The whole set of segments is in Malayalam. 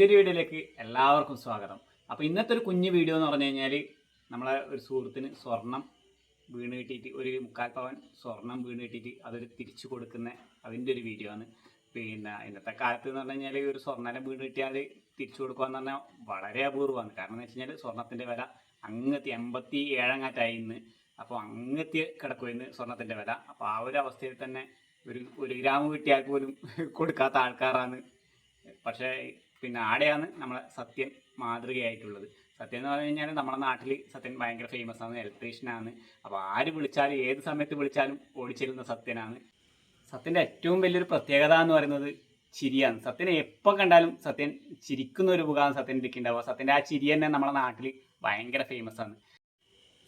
പുതിയൊരു വീഡിയോയിലേക്ക് എല്ലാവർക്കും സ്വാഗതം. അപ്പോൾ ഇന്നത്തെ ഒരു കുഞ്ഞു വീഡിയോ എന്ന് പറഞ്ഞു കഴിഞ്ഞാൽ നമ്മളെ ഒരു സുഹൃത്തിന് സ്വർണം വീണ് കിട്ടിയിട്ട് ഒരു മുക്കാൽ പവൻ സ്വർണം വീണ് കിട്ടിയിട്ട് അതൊരു തിരിച്ചു കൊടുക്കുന്ന അതിന്റെ ഒരു വീഡിയോ ആണ്. പിന്നെ ഇന്നത്തെ കാലത്ത് എന്ന് പറഞ്ഞു കഴിഞ്ഞാൽ ഒരു സ്വർണം വീണ് കിട്ടിയാൽ തിരിച്ചു കൊടുക്കുക എന്ന് പറഞ്ഞാൽ വളരെ അപൂർവമാണ്. കാരണം എന്ന് വെച്ച് കഴിഞ്ഞാൽ സ്വർണത്തിന്റെ വില അങ്ങത്തെ എൺപത്തി ഏഴങ്ങാറ്റായി ഇന്ന് അപ്പോൾ അങ്ങത്തി കിടക്കുമായിരുന്നു സ്വർണത്തിന്റെ വില. അപ്പോൾ ആ ഒരു അവസ്ഥയിൽ തന്നെ ഒരു ഒരു ഗ്രാമം കിട്ടിയാൽ പോലും കൊടുക്കാത്ത ആൾക്കാരാണ്. പക്ഷേ പിന്നെ ആടെയാണ് നമ്മളെ സത്യൻ മാതൃകയായിട്ടുള്ളത്. സത്യം എന്ന് പറഞ്ഞു കഴിഞ്ഞാൽ നമ്മുടെ നാട്ടിൽ സത്യൻ ഭയങ്കര ഫേമസ് ആണ് ഇലക്ട്രീഷ്യനാണ് അപ്പോൾ ആര് വിളിച്ചാലും ഏത് സമയത്ത് വിളിച്ചാലും ഓടിച്ചിരുന്ന സത്യനാണ്. സത്യന്റെ ഏറ്റവും വലിയൊരു പ്രത്യേകത എന്ന് പറയുന്നത് ചിരിയാണ്. സത്യനെ എപ്പോൾ കണ്ടാലും സത്യൻ ചിരിക്കുന്ന ഒരു മുഖമാണ് സത്യൻ ഇരിക്കുന്നുണ്ടാവുക സത്യന്റെ ആ ചിരി തന്നെ നമ്മുടെ നാട്ടിൽ ഭയങ്കര ഫേമസ് ആണ്.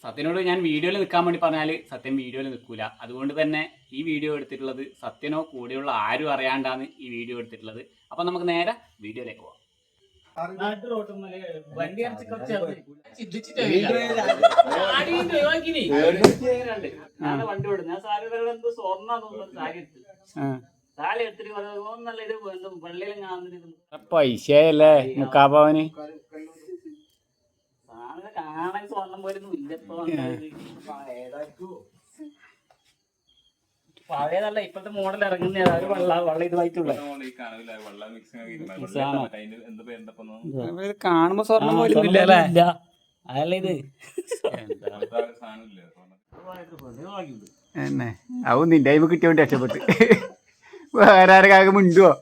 സത്യനോട് ഞാൻ വീഡിയോയിൽ നിൽക്കാൻ വേണ്ടി പറഞ്ഞാൽ സത്യം വീഡിയോയിൽ നിൽക്കൂല. അതുകൊണ്ട് തന്നെ ഈ വീഡിയോ എടുത്തിട്ടുള്ളത് സത്യനോ കൂടെയുള്ള ആരും അറിയാണ്ടാണ് ഈ വീഡിയോ എടുത്തിട്ടുള്ളത്. അപ്പം നമുക്ക് നേരെ വീഡിയോയിലേക്ക് പോവാം. വണ്ടി അടിച്ച് കുറച്ച് വണ്ടി ഓടും ഞാൻ സാരി എന്തോ സ്വർണ സാരി എടുത്ത്. സാരി എടുത്തിട്ട് ഒന്നല്ല ഇത് എന്തോ വെള്ളിയിലും കാണുന്നിട്ട് പൈസയല്ലേ മുക്കാപ്പവന് കാണാൻ സ്വർണം പോലൊന്നും ഇല്ല. ഇപ്പൊ പഴയതല്ല ഇപ്പോഴത്തെ മോഡൽ ഇറങ്ങുന്ന ഒരു വെള്ള വെള്ള ഇതുമായിട്ടുള്ള. കാണുമ്പോ സ്വർണം പോലും ഇല്ല അതല്ല ഇത്. എന്നെ. അവ നിന്റെ അയിമ കിട്ടിയോണ്ട് രക്ഷപ്പെട്ട്. വേറെ ആരൊക്കെ മിണ്ടുവോ?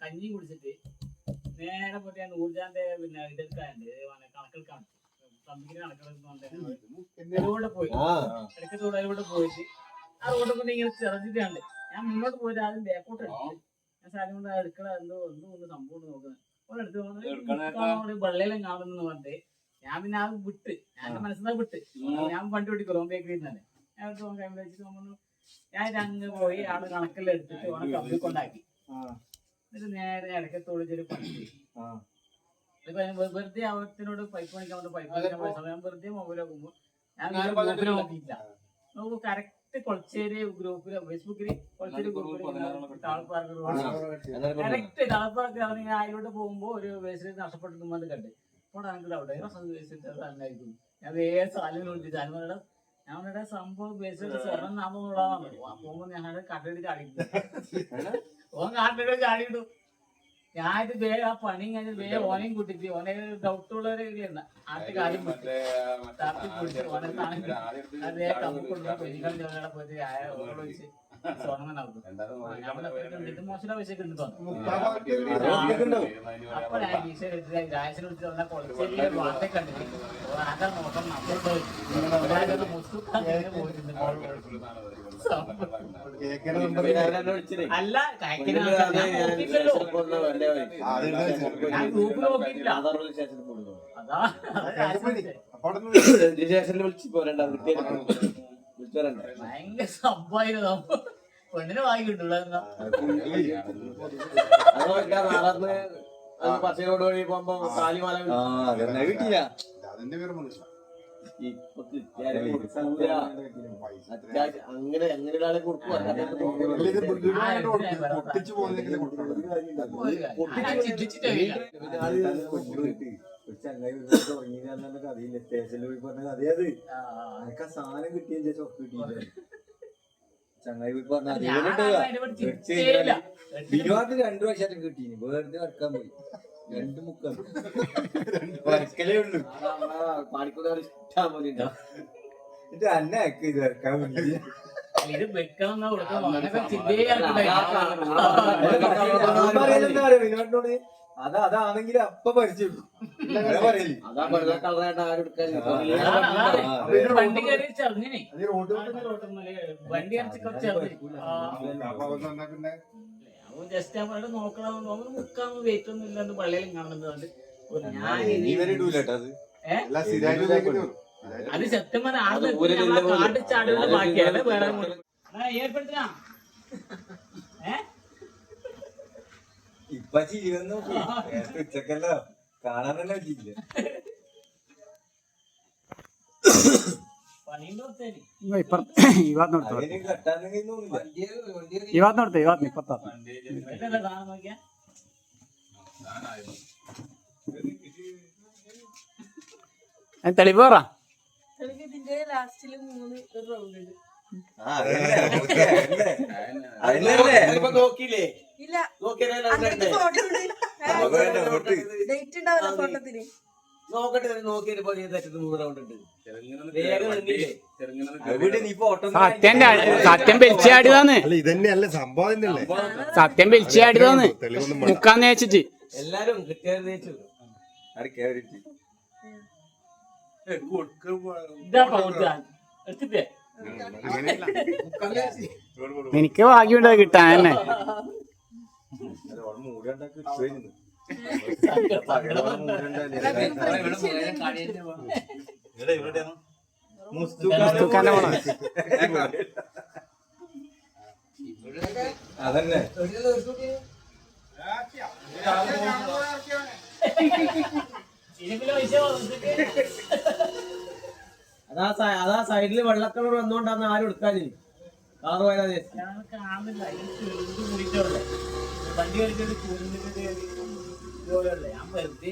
കഞ്ഞി കുടിച്ചിട്ട് നേരെ പോയിട്ട് ഞാൻ ഊർജാന്റെ പിന്നെ ഇതെടുക്കാണ്ട് കണക്കെടുക്കാൻ കമ്പനി കണക്കെടുക്കുന്നുണ്ട് പോയി ഇടയ്ക്ക് റോഡിലൂടെ പോയിട്ട് ആ റോഡ് കൊണ്ട് ഇങ്ങനെ ചെറുതിട്ടാണ്ട് ഞാൻ മുന്നോട്ട് പോയിട്ട് ആദ്യം ബാക്കോട്ട് ഞാൻ സാധനം കൊണ്ട് എടുക്കണ എന്തോ എന്തോ ഒന്ന് സംഭവം നോക്കുന്നത് ഓൻ പോകുന്നത് വെള്ളയിലും കാണുന്നു പറഞ്ഞിട്ട് ഞാൻ പിന്നെ ആ വിട്ട്. ഞാൻ മനസ്സിലാ വിട്ട്. ഞാൻ വണ്ടി ഓടിക്കോ. ബേക്കറിയിൽ തന്നെ. ഞാൻ എടുത്ത് കൈമിൽ വെച്ചിട്ട് പറഞ്ഞു ഞാൻ അങ്ങ് പോയി ആൾ കണക്കെല്ലാം എടുത്തിട്ട് ഓണം കമ്പനി കൊണ്ടാക്കി. എന്നിട്ട് നേരെ ഇടയ്ക്ക് തൊഴിച്ചൊരു പണി വെറുതെ അവത്തിനോട് പൈപ്പ് പണിക്കാൻ പൈപ്പ് പണിക്കാൻ പോയ സമയം വെറുതെ മൊബൈൽ നോക്കുമ്പോ ഞാൻ ഗ്രൂപ്പിൽ നോക്കിയില്ല നോക്കുമ്പോ കറക്റ്റ് കൊളച്ചേരി ഗ്രൂപ്പിൽ ഫേസ്ബുക്കിൽ കൊളച്ചേരി ഗ്രൂപ്പിൽ താഴ്പ്പാർക്ക് കറക്റ്റ് താഴ്പ്പാർക്ക് ഇറങ്ങി അതിലോട്ട് പോകുമ്പോ ഒരു വേസ്റ്റ് നഷ്ടപ്പെട്ടു കണ്ട്. അപ്പോൾ എനിക്ക് അവിടെ വേസ്റ്റ് തന്നായിരിക്കും. ഞാൻ വേറെ സാലിന് വിളിച്ചിട്ട് ഞാനിവിടെ ഞാൻ സംഭവം വേസ്റ്റ് സ്വർണം നാമെന്നുള്ളതാണ് പോകുമ്പോ ഞങ്ങളുടെ കട്ടെടുത്ത് അടിക്കും ഓൻ കാട്ടിട്ട് ചാടിയിട്ടു ഞാനിത് വേ ആ പണി ഞാൻ വേ ഓനെയും കൂട്ടിട്ട് ഓനെ ഡൗട്ട് ഒരു ഏരിയ ആദ്യ കാര്യം വിട്ട് തപ്പി പിടിച്ച് ഓനെ സാധനം അതേ കമ്പിക്കൊണ്ടു പെരികൾ ജോലികളെ മോശം ഉണ്ട് തോന്നുന്നു. വാർത്ത കണ്ടിട്ടുണ്ട്. നമ്മൾ അല്ല കായ്ക്കിന് ഞാൻ നോക്കിയില്ലല്ലോ ഞാൻ ഗ്രൂപ്പിൽ നോക്കിയിട്ടില്ല. അതാ അതാ രാജസിനെ സ്റ്റേഷനിൽ വിളിച്ച്. പോരണ്ട വിളിച്ചു വരണ്ട ഭയങ്കര സംഭവമായിരുന്നു. പെണ്ണിന് വായി കിട്ടൂല നടന്ന് പച്ചയോട് വഴി പോകുമ്പോ കാലിമാല കിട്ടിയില്ല. അതിന്റെ പേര് മനുഷ്യ. ഇപ്പൊ കിട്ടിയാലും കൊടുക്കൂല. അത്യാവശ്യം അങ്ങനെ അങ്ങനെ ഒരാളെ പൊട്ടിച്ചു ചിന്തിച്ചിട്ടില്ല കഥയില്ല. സ്റ്റേഷനിൽ പോയി പറഞ്ഞ കഥയത് അനക്ക് ആ സാധനം കിട്ടിയ ചൊക്കെ കിട്ടിയില്ല? ചങ്ങായി പോയി പറഞ്ഞ രണ്ടു പ്രാവശ്യം കിട്ടീനി വെറുതെ വർക്കാൻ പോയി രണ്ട് മുക്കം വരക്കലേ ഉള്ളു പാടിക്കുന്ന ഇഷ്ടം പോലെ എന്നിട്ട് അന്നെ അയക്ക് ഇത് വരക്കാൻ വേണ്ടി ഇത് വെക്കണം ബിനുവാട്ടിനോട് അതാ അതാണെങ്കിൽ അപ്പൊ പരിചയം വണ്ടി കയറി ചെറുങ്ങനെ വണ്ടി പിന്നെ? ജസ്റ്റ് അവരുടെ നോക്കണം അവന് മുക്കാൻ വെയിറ്റ് ഒന്നും ഇല്ലാണ്ട് പള്ളിയിലും കാണുന്നത് ഞാൻ നീ വരെ അത്. സത്യം അത് ബാക്കിയാണ് വേറെ ഏർപ്പെടുത്താ ഏ? ഇപ്പൊ ചെയ്യുന്നു ഉച്ചക്കല്ലോ? തന്നെ പറ്റിയില്ല? ഈ ഭാഗത്ത് ഇപ്പത്താ തെളിവ് പറ. നോക്കിയില്ലേ? നോക്കിയാലേ നോക്കട്ടെ മൂന്ന് റൗണ്ട് ഉണ്ട് സത്യം സത്യം വലിച്ചാടിയതാന്ന് അല്ല ഇതന്നെയല്ല സംഭവം സത്യം വലിച്ചാടിയതാന്ന്. മുക്കാന്ന് വെച്ചിട്ട് എല്ലാരും എനിക്ക് ഭാഗ്യമുണ്ടത് കിട്ടാൻ തന്നെ. മുസ്തുഖാന്റെ മോളാ. അതന്നെ. അതാ സൈഡിൽ വെള്ളക്കളർ വന്നോണ്ടാന്ന് ആരും എടുക്കാനില്ല. കാറ് പോയാൽ ഞാൻ വണ്ടി കളിച്ചത് ഞാൻ വെറുതെ